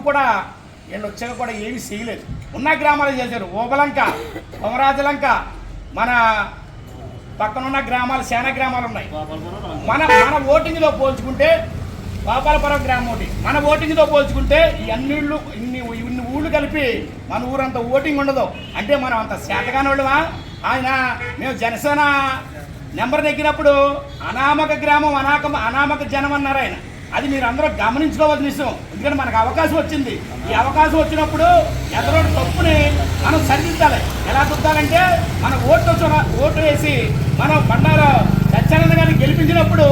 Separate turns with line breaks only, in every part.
అప్పుడు కూడా వీళ్ళు వచ్చాక కూడా ఏమీ చేయలేదు. ఉన్న గ్రామాలు చేశారు. ఓబలంక కొమరాజలంక మన పక్కనున్న గ్రామాలు సేన గ్రామాలు ఉన్నాయి. మన మన ఓటింగ్లో పోల్చుకుంటే గోపాలపురం గ్రామం ఒకటి. మన ఓటింగ్తో పోల్చుకుంటే ఈ అన్ని ఇన్ని ఇన్ని ఊళ్ళు కలిపి మన ఊరంత ఓటింగ్ ఉండదు. అంటే మనం అంత శాతగాని వాళ్ళమా ఆయన మేము జనసేన నెంబర్ నెగ్గినప్పుడు అనామక గ్రామం అనాక అనామక జనం అన్నారు ఆయన. అది మీరు అందరూ గమనించుకోవాల్సిన విషయం. ఎందుకంటే మనకు అవకాశం వచ్చింది. ఈ అవకాశం వచ్చినప్పుడు ఎదరో తప్పుని మనం సరిదిద్దాలి. ఎలా దిద్దాలంటే మన ఓట్లు చొర- ఓటు వేసి మనం బండారు సత్యానంద గారిని గెలిపించినప్పుడు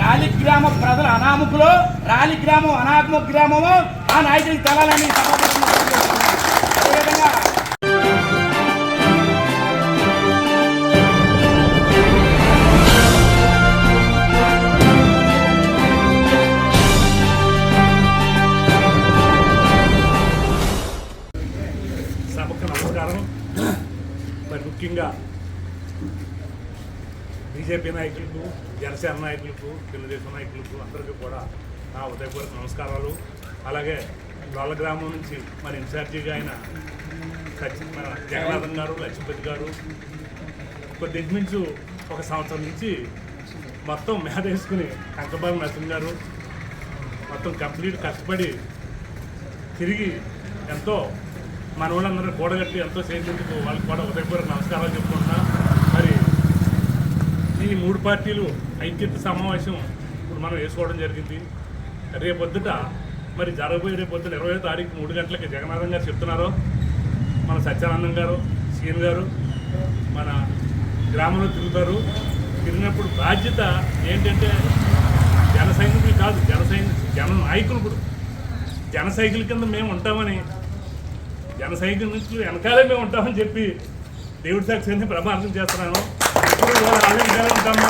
రాలి గ్రామ ప్రజల అనామకులు రాలి గ్రామం అనామక గ్రామము ఆ నాయకుడికి తెలాలని
నాయకులకు తెలుగుదేశం నాయకులకు అందరికీ కూడా నా ఉదయపూర్వక నమస్కారాలు. అలాగే లోల గ్రామం నుంచి మన ఇన్ఛార్జిగా ఆయన మన జగన్నాథన్ గారు లక్ష్మీపతి గారు కొద్ది ఇంచుమించు ఒక సంవత్సరం నుంచి మొత్తం మేధ వేసుకుని కంకబాబు నరసింహ గారు మొత్తం కంప్లీట్ కష్టపడి తిరిగి ఎంతో మన వాళ్ళందరూ కూడగట్టి ఎంతో చేసినందుకు వాళ్ళకి కూడా ఉదయపూర్వక నమస్కారాలు చెప్పుకుంటున్నాను. ఈ మూడు పార్టీలు ఐక్యత సమావేశం ఇప్పుడు మనం వేసుకోవడం జరిగింది. రేపొద్దుట మరి జరగబోయే రేపొద్దుట ఇరవై తారీఖు మూడు గంటలకి జగన్నాథం గారు చెప్తున్నారు మన సత్యానందం గారు సీఎన్ గారు మన గ్రామంలో తిరుగుతారు. తిరిగినప్పుడు బాధ్యత ఏంటంటే జన సైనికులు కాదు జన సైనికు జన నాయకులు ఇప్పుడు జన సైకిల్ కింద మేము ఉంటామని జన సైకిల్ నుంచి వెనకాలే మేము ఉంటామని చెప్పి దేవుడి సాక్షి ప్రమాణం చేస్తున్నాను. వాళ్ళు వాళ్ళ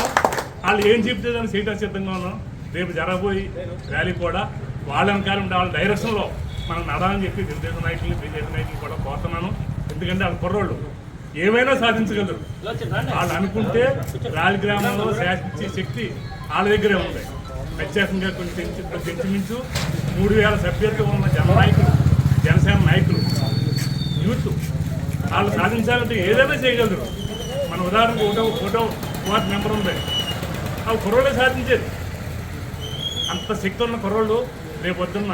వాళ్ళు ఏం చెప్తే దాన్ని సీట్ సిద్ధంగా ఉన్నాం. రేపు జరగబోయి ర్యాలీ కూడా వాళ్ళ వెనకాల ఉండే వాళ్ళ డైరెక్షన్లో మనం నడాలని చెప్పి తెలుగుదేశం నాయకులు బీజేపీ నాయకులు కూడా కోరుతున్నాను. ఎందుకంటే వాళ్ళ కుర్రోళ్ళు. ఏమైనా సాధించగలరు. వాళ్ళు అనుకుంటే రాలి గ్రామంలో శాసించే శక్తి వాళ్ళ దగ్గరే ఉంది. ప్రత్యేకంగా కొన్ని పెంచి కొంచెం మూడు వేల సభ్యులతో ఉన్న జననాయకులు జనసేన నాయకులు యూత్ వాళ్ళు సాధించాలంటే ఏదైనా చేయగలరు. మన ఉదాహరణకు ఒకటో ఫోటో వార్డ్ మెంబర్ ఉంది. ఆ కుర్రోళ్ళే సాధించేది. అంత శక్తి ఉన్న కుర్రోళ్ళు రేపు పొద్దున్న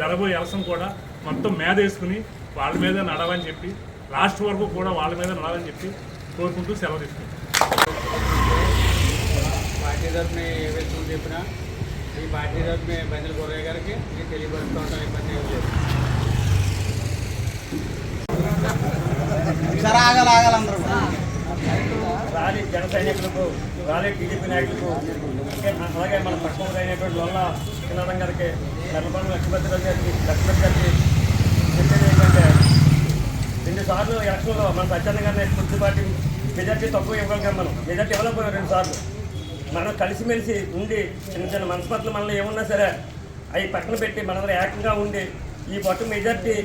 జరగబోయే ఎలసం కూడా మొత్తం మీద వేసుకుని వాళ్ళ మీద నడవని చెప్పి లాస్ట్ వరకు కూడా వాళ్ళ మీద నడవని చెప్పి కోరుకుంటూ సెలవు తీసుకుంటాం.
పార్టీ తరఫున ఏ వ్యక్తులు చెప్పినా ఈ పార్టీ తరఫున బెందల గొర్రె గారికి నేను తెలియపరుస్తూ ఉంటాను ఇబ్బంది ఏం లేదు.
సరే ఆగాలి
జన సైనికులకు రాలి టీడీపీ నాయకులకు అలాగే మన పక్షం అయినటువంటి వల్ల కిరణం గారికి ధర్మపల్లి లక్ష్మీపతి రావు గారికి లక్ష్మీపతి గారికి చెప్పేది ఏంటంటే రెండు సార్లు ఎలక్షన్లో మన సత్యానంద గారిని కుర్చీ పార్టీ మెజార్టీ తక్కువ ఇవ్వగలిగాం మనం. మెజార్టీ ఇవ్వలేకపోయాం రెండుసార్లు మనం కలిసిమెలిసి ఉండి చిన్న చిన్న మనస్పర్ధలు మనలో ఏమున్నా సరే అవి పక్కన పెట్టి మనందరం ఏకంగా ఉండి ఈ పట్టు మెజార్టీ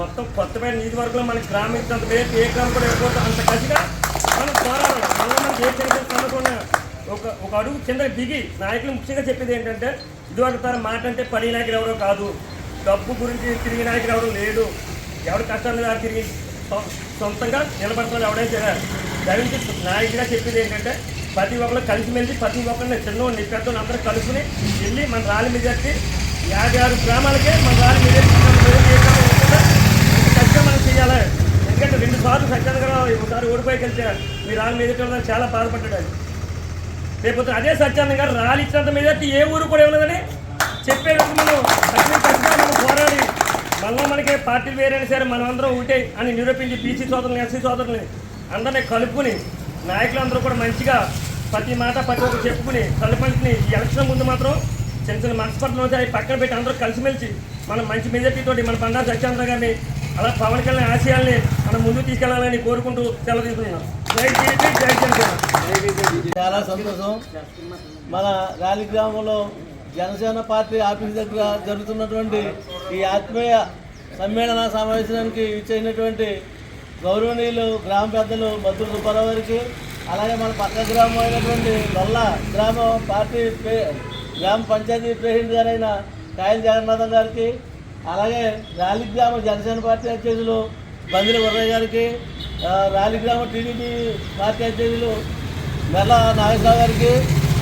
మొత్తం కొత్తపేట నియోజకవర్గంలో మనకి గ్రామం ఇచ్చినంత ఏ గ్రామం కూడా ఇవ్వకూడదు. అంత కసిగా మనం పోరాడాలి. ఒక ఒక అడుగు కింద దిగి నాయకులు ముఖ్యంగా చెప్పేది ఏంటంటే ఇదివరకు తన మాట అంటే పని నాయకుడు ఎవరో కాదు. డబ్బు గురించి తిరిగి నాయకుడు ఎవరు లేడు. ఎవరి కష్టాలు కాదు తిరిగి సొంతంగా నిలబడుతున్నారు ఎవడైనా సరే. నాయకుడిగా చెప్పేది ఏంటంటే ప్రతి ఒక్కరు కలిసిమెలిసి ప్రతి ఒక్కరిని చిన్నవాడిని పెద్దోళ్ళు అందరూ కలుసుకుని వెళ్ళి మన రాలి మెజార్టీ యాభై ఆరు గ్రామాలకే మన రాలి మీద ఖచ్చితంగా మనం చేయాలి. ఎందుకంటే రెండు సార్లు సత్యాన్ని ఒకసారి ఓడిపోయి మీరు మీ మీద ఎక్కడ చాలా బాధపడ్డాడు లేకపోతే అదే సత్యానంద గారు రాలిచ్చినంత మీద ఏ ఊరు కూడా ఇవ్వలేదని చెప్పేందుకు మనం? మనం పోరాడి మళ్ళీ మనకి పార్టీలు వేరైనా సరే మనమందరం అందరం ఒకటే అని నిరూపించి బీసీ సోదరులు ఎస్సీ సోదరుని అందరినీ కలుపుకుని నాయకులందరూ కూడా మంచిగా ప్రతి మాట ప్రతి ఒక్కరు చెప్పుకుని కలుపుని ఎలక్షన్ ముందు మాత్రం చిన్న చిన్న మనస్పర్ధలు అవి పక్కన పెట్టి అందరూ కలిసిమెలిసి మనం మంచి మెజార్టీతోటి మన బండారు సత్యానంద గారిని అలా పవన్ కళ్యాణ్ ఆశయాల్ని మనం ముందు తీసుకెళ్ళాలని కోరుకుంటూ సెలవు తీసుకున్నాం జై జై
చాలా సంతోషం. మన రాలి గ్రామంలో జనసేన పార్టీ ఆఫీస్ దగ్గర జరుగుతున్నటువంటి ఈ ఆత్మీయ సమ్మేళన సమావేశానికి ఇచ్చేసినటువంటి గౌరవనీయులు గ్రామ పెద్దలు మధుర సుబ్బారావు గారికి అలాగే మన పక్క గ్రామం అయినటువంటి నల్ల గ్రామ పార్టీ గ్రామ పంచాయతీ ప్రెసిడెంట్ గారైన కాయల జగన్నాథం గారికి అలాగే రాలిగ్రామ జనసేన పార్టీ అధ్యక్షులు బందిరి ఉర్రయ్య గారికి రాలిగ్రామ టీడీపీ పార్టీ అధ్యక్షులు మెల్ల నాగేశ్వరరావు గారికి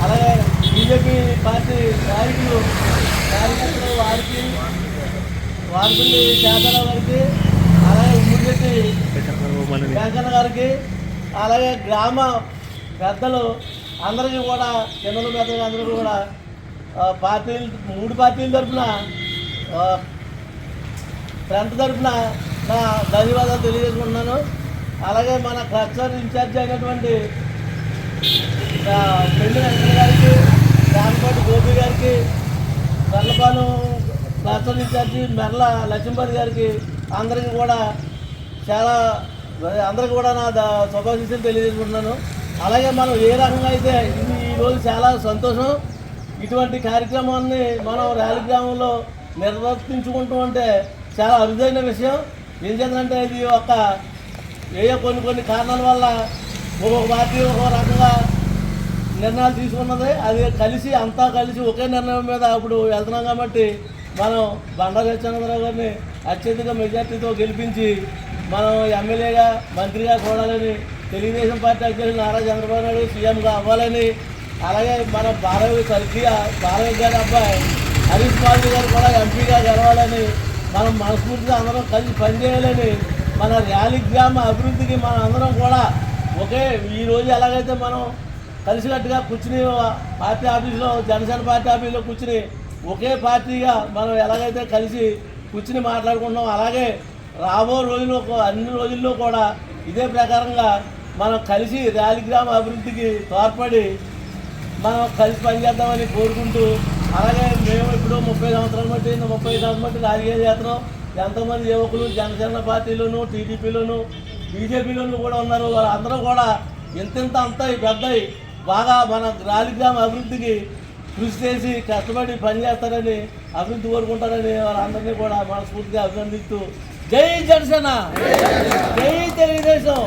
అలాగే బీజేపీ పార్టీ నాయకులు కార్యకర్తలు వారికి వారిపల్లి శాంతారావు గారికి అలాగే ఉమ్మిడిశెట్టి వెంకన్న గారికి అలాగే గ్రామ పెద్దలు అందరికీ కూడా చిన్నలు పెద్దలు అందరికీ కూడా పార్టీలు మూడు పార్టీల తరఫున ఫ్రంట్ తరఫున నా ధన్యవాదాలు తెలియజేసుకుంటున్నాను. అలాగే మన క్లస్టర్ ఇన్ఛార్జ్ అయినటువంటి పెళ్ళి వెంకట గారికి రామకోటి గోపి గారికి కర్లపాలెం క్లస్టర్ ఇన్ఛార్జి మెర్ల లక్ష్మీపతి గారికి అందరికీ కూడా చాలా అందరికీ కూడా నా ద- శుభాశీస్సులు తెలియజేసుకుంటున్నాను. అలాగే మనం ఏ రకంగా అయితే ఈరోజు చాలా సంతోషం ఇటువంటి కార్యక్రమాన్ని మనం ర్యాలీ గ్రామంలో నిర్వర్తించుకుంటూ ఉంటే చాలా అరుదైన విషయం. ఏం చేద్దంటే ఇది ఒక ఏ కొన్ని కొన్ని కారణాల వల్ల ఒక్కొక్క పార్టీ ఒక్కొక్క రకంగా నిర్ణయాలు తీసుకున్నది. అది కలిసి అంతా కలిసి ఒకే నిర్ణయం మీద ఇప్పుడు వెళ్తున్నాం కాబట్టి మనం బండారు సత్యానందరావు గారిని అత్యధిక మెజార్టీతో గెలిపించి మనం ఎమ్మెల్యేగా మంత్రిగా చూడాలని తెలుగుదేశం పార్టీ అధ్యక్షులు నారా చంద్రబాబు నాయుడు సీఎంగా అవ్వాలని అలాగే మన భారవి స్వర్గీయ భారవి గారి అబ్బాయి హరీష్ బాబు గారు కూడా ఎంపీగా గెలవాలని మనం మనస్ఫూర్తిగా అందరం కలిసి పనిచేయాలని మన ర్యాలీ గ్రామ అభివృద్ధికి మన అందరం కూడా ఒకే ఈ రోజు ఎలాగైతే మనం కలిసికట్టుగా కూర్చుని పార్టీ ఆఫీస్లో జనసేన పార్టీ ఆఫీస్లో కూర్చుని ఒకే పార్టీగా మనం ఎలాగైతే కలిసి కూర్చుని మాట్లాడుకుంటున్నాం అలాగే రాబో రోజుల్లో అన్ని రోజుల్లో కూడా ఇదే ప్రకారంగా మనం కలిసి ర్యాలీగ్రామ అభివృద్ధికి తోడ్పడి మనం కలిసి పనిచేద్దామని కోరుకుంటూ అలాగే మేము ఇప్పుడు ముప్పై సంవత్సరాలు బట్టి ముప్పై సంవత్సరాలు బట్టి రాజకీయం చేస్తున్నాం. ఎంతోమంది యువకులు జనసేన పార్టీలోను టీడీపీలోను బీజేపీలోను కూడా ఉన్నారు. వాళ్ళందరూ కూడా ఇంతింత అంతయి పెద్దయి బాగా మన రాలిగ్రామ అభివృద్ధికి కృషి చేసి కష్టపడి పనిచేస్తారని అభివృద్ధి కోరుకుంటారని వాళ్ళందరినీ కూడా మనస్ఫూర్తిగా అభినందిస్తూ జై జనసేన! జై తెలుగుదేశం!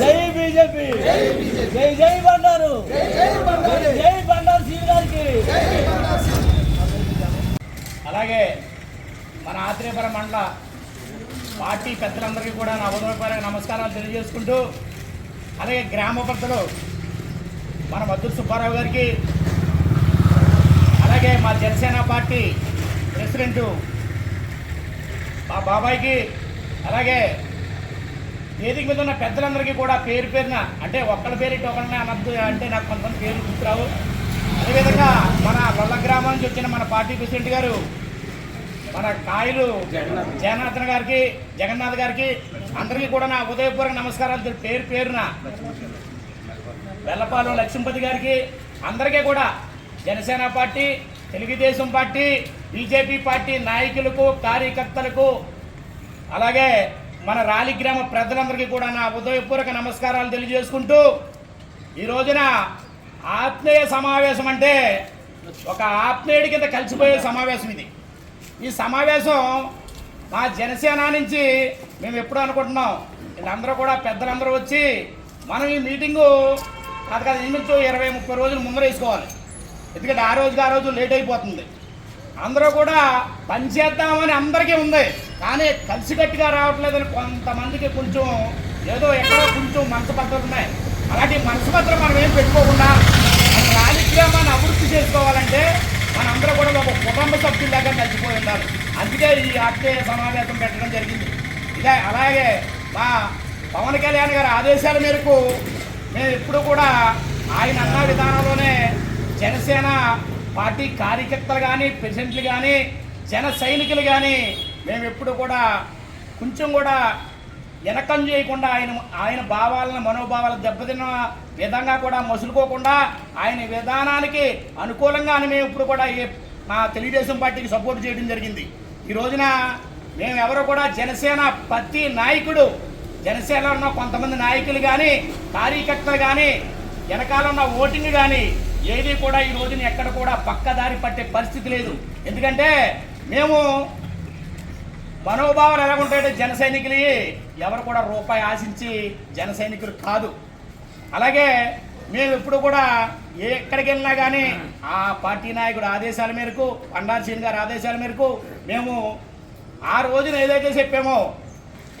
జై బీజేపీ! జై జై బండారు జై జై బండారు సీన్ గారికి
అలాగే మన ఆత్రేయపురం మండల పార్టీ పెద్దలందరికీ కూడా నా ఉదయపరంగా నమస్కారాలు తెలియజేసుకుంటూ అలాగే గ్రామ పెద్దలు మన మద్దు సుబ్బారావు గారికి అలాగే మా జనసేన పార్టీ ప్రెసిడెంటు మా బాబాయ్కి అలాగే వేదిక మీద ఉన్న పెద్దలందరికీ కూడా పేరు పేరున అంటే ఒక్కళ్ళ పేరు ఇటు ఒకళ్ళని అనద్దు అంటే నాకు కొంతమంది పేరు గుర్తురావు. అదేవిధంగా మన లొల్ల గ్రామం నుంచి వచ్చిన మన పార్టీ ప్రెసిడెంట్ గారు మన కాయలు జగన్నాథన్ గారికి జగన్నాథ్ గారికి అందరికీ కూడా నా ఉదయపూర్వక నమస్కారాలు తెలి- పేరు పేరున. వెల్లపాలెం లక్ష్మీపతి గారికి అందరికీ కూడా Janasena party Telugu Desam party BJP party నాయకులకు కార్యకర్తలకు అలాగే మన రాలిగ్రామ ప్రజలందరికీ కూడా నా ఉదయపూర్వక నమస్కారాలు తెలియజేసుకుంటూ ఈ రోజున ఆత్మీయ సమావేశం అంటే ఒక ఆత్మీయుడి కింద కలిసిపోయే సమావేశం ఇది. ఈ సమావేశం మా జనసేన నుంచి మేము ఎప్పుడు అనుకుంటున్నాం? వీళ్ళందరూ కూడా పెద్దలందరూ వచ్చి మనం ఈ మీటింగు కాదు కాదు ఇంచుమించు ఇరవై ముప్పై రోజులు ముందర వేసుకోవాలి. ఎందుకంటే ఆ రోజుకి ఆ రోజు లేట్ అయిపోతుంది. అందరూ కూడా పనిచేద్దామని అందరికీ ఉంది. కానీ కలిసికట్టుగా రావట్లేదని కొంతమందికి కొంచెం ఏదో ఎక్కడో కొంచెం మనసు ఉన్నాయి. అలాంటి మనసు పత్రం మనం ఏం పెట్టుకోకుండా మన రాజకీయాన్ని అభివృద్ధి చేసుకోవాలంటే మనందరూ కూడా ఒక కుటుంబ సభ్యుల్లాగా కలిసిపోయి ఉన్నారు. అందుకే ఈ ఆత్మీయ సమావేశం పెట్టడం జరిగింది. ఇదే అలాగే మా పవన్ కళ్యాణ్ గారి ఆదేశాల మేరకు మేము ఎప్పుడు కూడా ఆయన అన్న విధానంలోనే జనసేన పార్టీ కార్యకర్తలు కానీ ప్రెసిడెంట్లు కానీ జన సైనికులు కానీ మేము ఎప్పుడు కూడా కొంచెం కూడా వెనకం చేయకుండా ఆయన ఆయన భావాలను మనోభావాలు దెబ్బతిన్న విధంగా కూడా మసులుకోకుండా ఆయన విధానానికి అనుకూలంగానే మేము ఇప్పుడు కూడా మా తెలుగుదేశం పార్టీకి సపోర్ట్ చేయడం జరిగింది. ఈ రోజున మేము ఎవరు కూడా జనసేన ప్రతి నాయకుడు జనసేనలో ఉన్న కొంతమంది నాయకులు కానీ కార్యకర్తలు కానీ వెనకాల ఉన్న ఓటింగ్ కానీ ఏది కూడా ఈ రోజున ఎక్కడ కూడా పక్కదారి పట్టే పరిస్థితి లేదు. ఎందుకంటే మేము మనోభావాలు ఎలా ఉంటాయంటే జన సైనికులు ఎవరు కూడా రూపాయి ఆశించి జన సైనికులు కాదు. అలాగే మేము ఎప్పుడు కూడా ఏ ఎక్కడికి వెళ్ళినా కానీ ఆ పార్టీ నాయకుడు ఆదేశాల మేరకు పండార్సీన్ గారి ఆదేశాల మేరకు మేము ఆ రోజున ఏదైతే చెప్పామో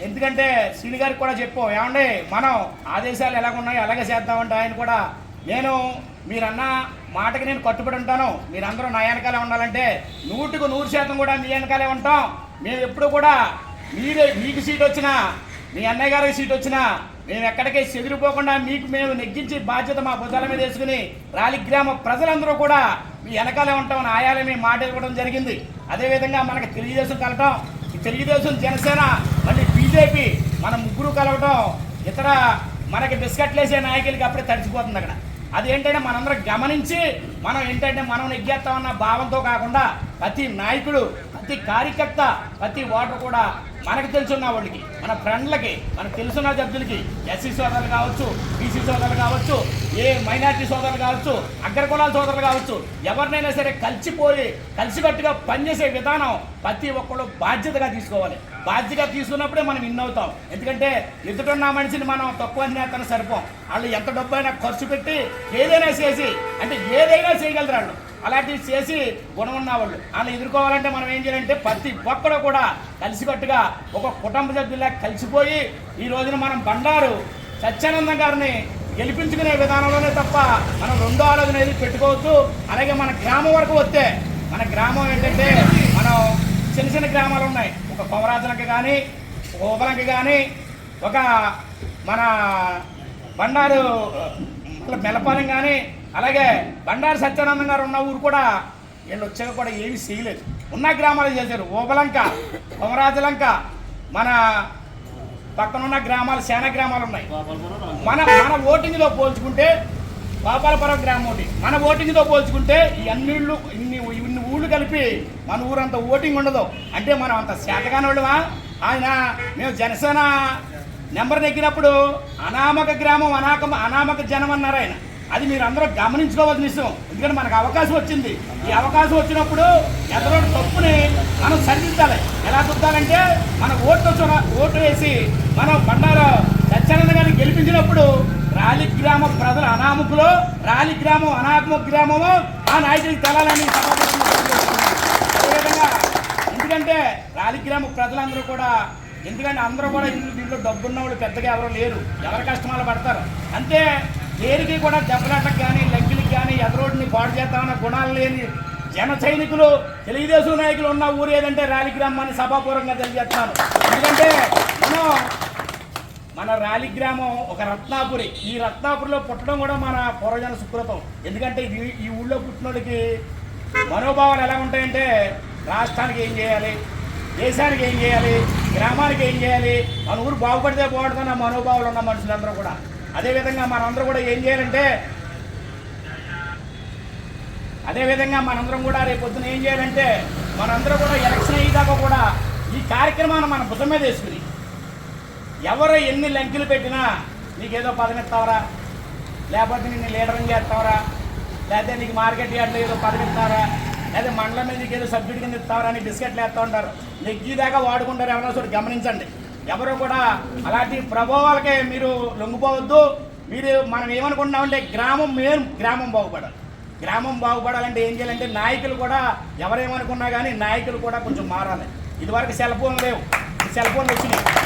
ఎందుకంటే శ్రీని గారికి కూడా చెప్పాం ఏమండి మనం ఆదేశాలు ఎలాగ ఉన్నాయో అలాగే చేద్దామంటే ఆయన కూడా నేను మీరన్న మాటకి నేను కట్టుబడి ఉంటాను మీరందరూ నా వెనకాలే ఉండాలంటే నూటికి నూరు శాతం కూడా మీ వెనకాలే ఉంటాం. మేము ఎప్పుడు కూడా మీరే మీకు సీట్ వచ్చినా మీ అన్నయ్య గారికి సీట్ వచ్చినా మేము ఎక్కడికి చెదిరిపోకుండా మీకు మేము నెగ్గించి బాధ్యత మా భుజాల మీద వేసుకుని రాలి గ్రామ ప్రజలందరూ కూడా మీ వెనకాలే ఉంటామని ఆయాలే మేము మాట ఇవ్వడం జరిగింది. అదేవిధంగా మనకి తెలుగుదేశం కలటం ఈ తెలుగుదేశం జనసేన మళ్ళీ బీజేపీ మన ముగ్గురు కలవటం ఇతర మనకి బిస్కెట్లు వేసే నాయకులకి అప్పుడే తడిచిపోతుంది అక్కడ. అదేంటంటే మనందరం గమనించి మనం ఏంటంటే మనం నెగ్గేస్తామన్న భావంతో కాకుండా ప్రతి నాయకుడు ప్రతి కార్యకర్త ప్రతి ఓటర్ కూడా మనకు తెలుసున్న వాళ్ళకి మన ఫ్రెండ్లకి మనకు తెలుసున్న జడ్జులకి ఎస్సీ సోదరులు కావచ్చు బీసీ సోదరులు కావచ్చు ఏ మైనార్టీ సోదరులు కావచ్చు అగ్రకులాల సోదరులు కావచ్చు ఎవరినైనా సరే కలిసిపోయి కలిసికట్టుగా పనిచేసే విధానం ప్రతి ఒక్కళ్ళు బాధ్యతగా తీసుకోవాలి. బాధ్యతగా తీసుకున్నప్పుడే మనం ఇన్ అవుతాం. ఎందుకంటే ఎదుటన్న మనిషిని మనం తక్కువ నేతను సరిపోం. వాళ్ళు ఎంత డబ్బు అయినా ఖర్చు పెట్టి ఏదైనా చేసి అంటే ఏదైనా చేయగలరు వాళ్ళు. అలాంటివి చేసి గుణం వాళ్ళు అలా ఎదుర్కోవాలంటే మనం ఏం చేయాలంటే ప్రతి ఒక్కడు కూడా కలిసికట్టుగా ఒక కుటుంబ సభ్యులా కలిసిపోయి ఈ రోజున మనం బండారు సత్యానందం గారిని గెలిపించుకునే విధానంలోనే తప్ప మనం రెండో ఆలోచన ఏది పెట్టుకోవద్దు. అలాగే మన గ్రామం వరకు వస్తే మన గ్రామం ఏంటంటే మనం చిన్న చిన్న గ్రామాలు ఉన్నాయి. ఒక కొమరాజలంక కానీ ఒక కానీ ఒక మన బండారు మెలపాలెం కానీ అలాగే బండారు సత్యానందం గారు ఉన్న ఊరు కూడా వీళ్ళు వచ్చాక కూడా ఏమీ చేయలేదు. ఉన్న గ్రామాలు చేశారు. ఓబలంక కొమరాజలంక మన పక్కనున్న గ్రామాలు శాన గ్రామాలు ఉన్నాయి. మన మన ఓటింగ్లో పోల్చుకుంటే పాపాలపురం గ్రామం ఒకటి మన ఓటింగ్తో పోల్చుకుంటే ఈ అన్ని ఇన్ని ఇన్ని ఊళ్ళు కలిపి మన ఊరంత ఓటింగ్ ఉండదు. అంటే మనం అంత శాతగాని వాళ్ళమా? ఆయన మేము జనసేన నెంబర్ నెగ్గినప్పుడు అనామక గ్రామం అనాక అనామక జనం అన్నారు ఆయన. అది మీరు అందరూ గమనించుకోవాల్సిన విషయం. ఎందుకంటే మనకు అవకాశం వచ్చింది. ఈ అవకాశం వచ్చినప్పుడు ఎదరో తప్పుని మనం సరిదిద్దాలి. ఎలా దిద్దాలంటే మన ఓట్లు చొర ఓటు వేసి మనం బండారు సత్యానంద గారిని గెలిపించినప్పుడు రాలి గ్రామ ప్రజల అనామకులు రాలి గ్రామం అనామక గ్రామము ఆ నాయకుడికి తెలాలని అదేవిధంగా ఎందుకంటే రాలి గ్రామ ప్రజలందరూ కూడా ఎందుకంటే అందరూ కూడా ఇల్లు దీంట్లో డబ్బున్న వాళ్ళు పెద్దగా ఎవరు లేరు. ఎవరి కష్టమాలు పడతారు. అంతే దేనికి కూడా దెబ్బలాటకు కానీ లెగ్గులకి కానీ ఎదరోడిని పాడు చేద్దామన్న గుణాలు లేని జన సైనికులు తెలుగుదేశం నాయకులు ఉన్న ఊరు ఏదంటే రాలి గ్రామాన్ని సభాపూర్వకంగా తెలియజేస్తున్నాను ఎందుకంటే మనం మన రాలి గ్రామం ఒక రత్నాపురి. ఈ రత్నాపురిలో పుట్టడం కూడా మన పూర్వజన సుకృతం. ఎందుకంటే ఇది ఈ ఊళ్ళో పుట్టినోడికి మనోభావాలు ఎలా ఉంటాయంటే రాష్ట్రానికి ఏం చేయాలి? దేశానికి ఏం చేయాలి? గ్రామానికి ఏం చేయాలి? మన ఊరు బాగుపడితే బాగుంటుందన్న మనోభావాలు ఉన్న మనుషులందరూ కూడా. అదేవిధంగా మనందరూ కూడా ఏం చేయాలంటే అదేవిధంగా మనందరం కూడా రేపొద్దున ఏం చేయాలంటే మనందరం కూడా ఎలక్షన్ అయ్యేదాకా కూడా ఈ కార్యక్రమాన్ని మన భుజం మీద వేసుకుని ఎవరు ఎన్ని లంకెలు పెట్టినా నీకేదో పదనెత్తావరా లేకపోతే నిన్ను లీడరింగ్ చేస్తావరా? లేకపోతే నీకు మార్కెట్ యార్డ్లో ఏదో పదవి ఇస్తారా లేదా మండలం మీద నీకు ఏదో సబ్సిడీ కింద ఇస్తావరా అని బిస్కెట్లు వేస్తూ ఉంటారు. నెగ్గిదాకా వాడుకుంటారు ఎవరైనా చోటు గమనించండి. ఎవరు కూడా అలాంటి ప్రభావాలకే మీరు లొంగిపోవద్దు. మీరు మనం ఏమనుకుంటున్నామంటే గ్రామం మేము గ్రామం బాగుపడాలి. గ్రామం బాగుపడాలంటే ఏం చేయాలంటే నాయకులు కూడా ఎవరేమనుకున్నా కానీ నాయకులు కూడా కొంచెం మారాలి. ఇదివరకు సెల్ ఫోన్ లేవు. సెల్ ఫోన్లు వచ్చినాయి.